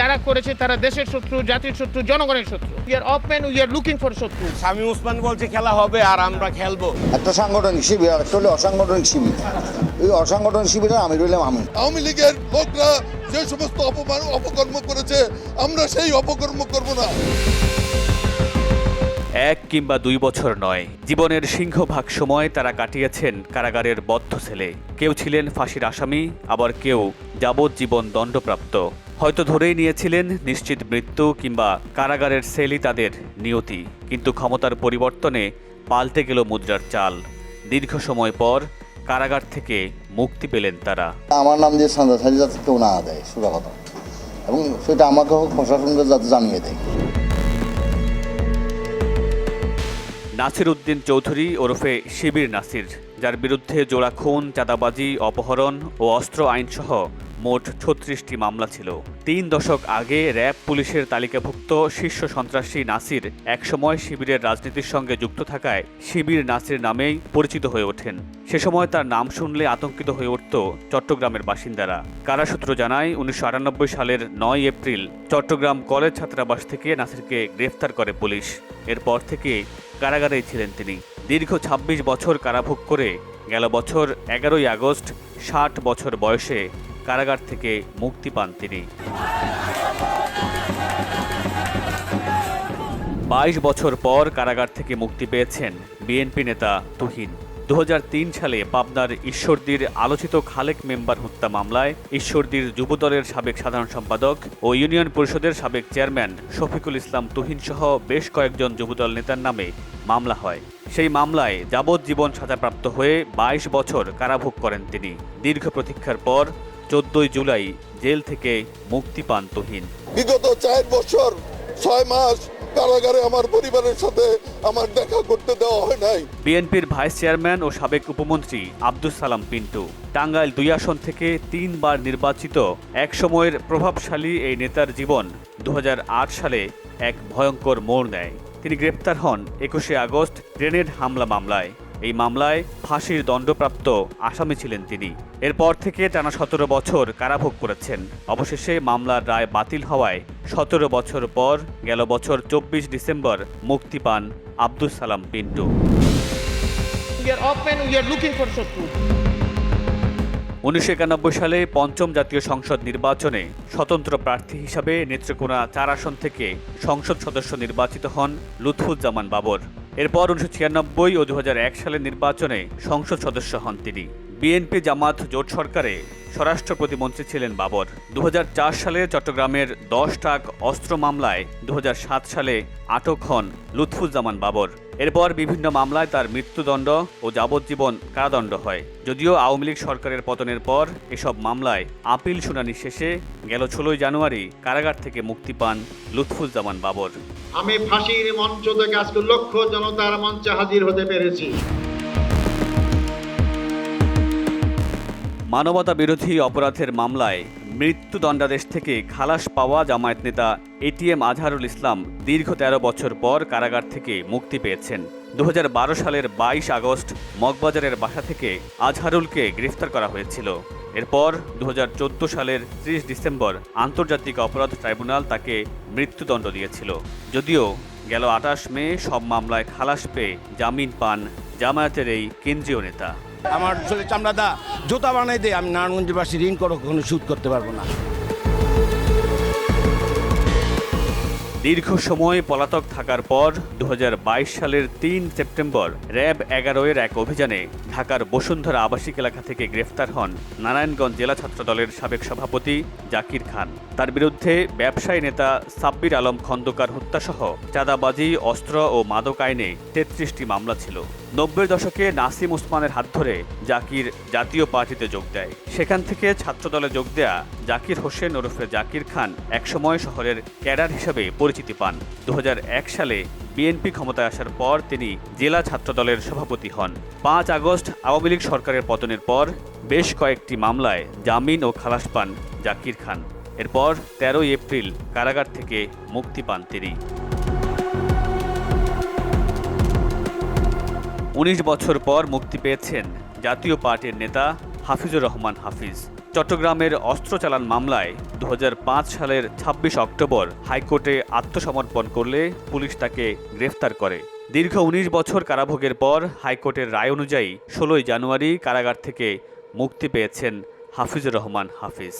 যারা করেছে তারা দেশের শত্রু জাতির শত্রু জনগণের শত্রু। উই আর অপম্যান উই আর লুকিং ফর শত্রু। স্বামী উসমান বলছে খেলা হবে আর আমরা খেলব। একটা সাংগঠনিক শিবির আর একটা হলো অসাংগঠনিক শিবির। এই অসাংগঠনিক শিবিরে আমি রইলাম আমি। আওয়ামী লীগের লোকরা যে সমস্ত অপমান অপকর্ম করেছে আমরা সেই অপকর্ম করব না। এক কিংবা দুই বছর নয় জীবনের সিংহভাগ সময় তারা কাটিয়েছেন কারাগারের বদ্ধ ছেলে। কেউ ছিলেন ফাঁসির আসামি আবার কেউ যাবজ্জীবন দণ্ডপ্রাপ্ত। হয়তো ধরেই নিয়েছিলেন নিশ্চিত মৃত্যু কিংবা কারাগারের সেলই তাদের নিয়তি। কিন্তু ক্ষমতার পরিবর্তনে পাল্টে গেল মুদ্রার চাল। দীর্ঘ সময় পর কারাগার থেকে মুক্তি পেলেন তারা। আমার নাম দিয়ে সান্দা সাজি যাতে কেউ না দেয় সোজা কথা। এবং সেটা আমাকে হোক প্রশাসনকে যাতে জানিয়ে দেয়। নাসির উদ্দিন চৌধুরী ওরফে শিবির নাসির যার বিরুদ্ধে জোড়া খুন চাঁদাবাজি অপহরণ ও অস্ত্র আইনসহ মোট ছত্রিশটি মামলা ছিল। তিন দশক আগে র্যাব পুলিশের তালিকাভুক্ত শীর্ষ সন্ত্রাসী নাসির একসময় শিবিরের রাজনীতির সঙ্গে যুক্ত থাকায় শিবির নাসির নামেই পরিচিত হয়ে ওঠেন। সে সময় তার নাম শুনলে আতঙ্কিত হয়ে উঠত চট্টগ্রামের বাসিন্দারা। কারাসূত্র জানায়, উনিশশো আটানব্বই সালের নয় এপ্রিল চট্টগ্রাম কলেজ ছাত্রাবাস থেকে নাসিরকে গ্রেফতার করে পুলিশ। এরপর থেকে কারাগারেই ছিলেন তিনি। দীর্ঘ ২৬ বছর কারাভোগ করে গেল বছর এগারোই আগস্ট, ষাট বছর বয়সে কারাগার থেকে মুক্তি পান তিনি। বাইশ বছর পর কারাগার থেকে মুক্তি পেয়েছেন বিএনপি নেতা তুহিন। দুহাজার তিন সালে পাবনার ঈশ্বরদীর আলোচিত খালেক মেম্বার হত্যা মামলায় ঈশ্বরদীর যুবদলের সাবেক সাধারণ সম্পাদক ও ইউনিয়ন পরিষদের সাবেক চেয়ারম্যান শফিকুল ইসলাম তুহিন সহ বেশ কয়েকজন যুবদল নেতার নামে মামলা হয়। সেই মামলায় যাবজ্জীবন সাজাপ্রাপ্ত হয়ে বাইশ বছর কারাভোগ করেন তিনি। দীর্ঘ প্রতীক্ষার পর চোদ্দই জুলাই জেল থেকে মুক্তি পান তুহিন। বিগত চার বছর ছয় মাস কারাগারে আমার পরিবারের সাথে আমার দেখা করতে দেওয়া হয় নাই। বিএনপির ভাইস চেয়ারম্যান ও সাবেক উপমন্ত্রী আব্দুল সালাম পিন্টু। টাঙ্গাইল দুই আসন থেকে তিনবার নির্বাচিত এক সময়ের প্রভাবশালী এই নেতার জীবন দু হাজার আট সালে এক ভয়ঙ্কর মোড় নেয়। তিনি গ্রেপ্তার হন একুশে আগস্ট গ্রেনেড হামলা মামলায়। এই মামলায় ফাঁসির দণ্ডপ্রাপ্ত আসামি ছিলেন তিনি। এরপর থেকে টানা সতেরো বছর কারাভোগ করেছেন। অবশেষে মামলার রায় বাতিল হওয়ায় সতেরো বছর পর গেল বছর চব্বিশ ডিসেম্বর মুক্তি পান আব্দুল সালাম পিন্টু। উনিশশো একানব্বই সালে পঞ্চম জাতীয় সংসদ নির্বাচনে স্বতন্ত্র প্রার্থী হিসাবে নেত্রকোনা চার আসন থেকে সংসদ সদস্য নির্বাচিত হন লুৎফুজ্জামান বাবর। এরপর উনিশশো ছিয়ানব্বই ও দু হাজার এক সালের নির্বাচনে সংসদ সদস্য হন তিনি। বিএনপি জামাত জোট সরকারে স্বরাষ্ট্র প্রতিমন্ত্রী ছিলেন বাবর। দুহাজার চার সালে চট্টগ্রামের দশ টাক অস্ত্র মামলায় দুহাজার সাত সালে আটক হন লুৎফুজ্জামান বাবর। এরপর বিভিন্ন মামলায় তার মৃত্যুদণ্ড ও যাবজ্জীবন কারাদণ্ড হয়। যদিও আওয়ামী লীগ সরকারের পতনের পর এসব মামলায় আপিল শুনানি শেষে গেল ষোলোই জানুয়ারি কারাগার থেকে মুক্তি পান লুৎফুজ্জামান বাবর। আমি ফাঁসির মঞ্চ থেকে আজকে লক্ষ জনতার মঞ্চে হাজির হতে পেরেছি। মানবতা বিরোধী অপরাধের মামলায় মৃত্যুদণ্ডাদেশ থেকে খালাস পাওয়া জামায়াত নেতা এটিএম আজহারুল ইসলাম দীর্ঘ তেরো বছর পর কারাগার থেকে মুক্তি পেয়েছেন। দু হাজার বারো সালের বাইশ আগস্ট মগবাজারের বাসা থেকে আজহারুলকে গ্রেফতার করা হয়েছিল। এরপর দু হাজার চোদ্দ সালের ত্রিশ ডিসেম্বর আন্তর্জাতিক অপরাধ ট্রাইব্যুনাল তাকে মৃত্যুদণ্ড দিয়েছিল। যদিও গেল আটাশ মে সব মামলায় খালাস পেয়ে জামিন পান জামায়াতের এই কেন্দ্রীয় নেতা। আমার চামড়া দা জুতা বানাই দে আমি নারায়ণগঞ্জবাসী ঋণ করো কখনো সুদ করতে পারব না। দীর্ঘ সময় পলাতক থাকার পর দু হাজার বাইশ সালের তিন সেপ্টেম্বর র্যাব এগারো এর এক অভিযানে ঢাকার বসুন্ধরা আবাসিক এলাকা থেকে গ্রেফতার হন নারায়ণগঞ্জ জেলা ছাত্রদলের সাবেক সভাপতি জাকির খান। তার বিরুদ্ধে ব্যবসায়ী নেতা সাব্বির আলম খন্দকার হত্যাসহ চাঁদাবাজি, অস্ত্র ও মাদক আইনে তেত্রিশটি মামলা ছিল। নব্বই দশকে নাসিম ওসমানের হাত ধরে জাকির জাতীয় পার্টিতে যোগ দেয়। সেখান থেকে ছাত্রদলে যোগ দেয়া জাকির হোসেন ওরফে জাকির খান একসময় শহরের ক্যাডার হিসেবে পরিচিতি পান। দু হাজার এক সালে বিএনপি ক্ষমতায় আসার পর তিনি জেলা ছাত্রদলের সভাপতি হন। পাঁচ আগস্ট আওয়ামী লীগ সরকারের পতনের পর বেশ কয়েকটি মামলায় জামিন ও খালাস পান জাকির খান। এরপর তেরোই এপ্রিল কারাগার থেকে মুক্তি পান তিনি। উনিশ বছর পর মুক্তি পেয়েছেন জাতীয় পার্টির নেতা হাফিজুর রহমান হাফিজ। চট্টগ্রামের অস্ত্র চালান মামলায় দু হাজার পাঁচ সালের ২৬ অক্টোবর হাইকোর্টে আত্মসমর্পণ করলে পুলিশ তাকে গ্রেফতার করে। দীর্ঘ ১৯ বছর কারাভোগের পর হাইকোর্টের রায় অনুযায়ী ষোলোই জানুয়ারি কারাগার থেকে মুক্তি পেয়েছেন হাফিজুর রহমান হাফিজ।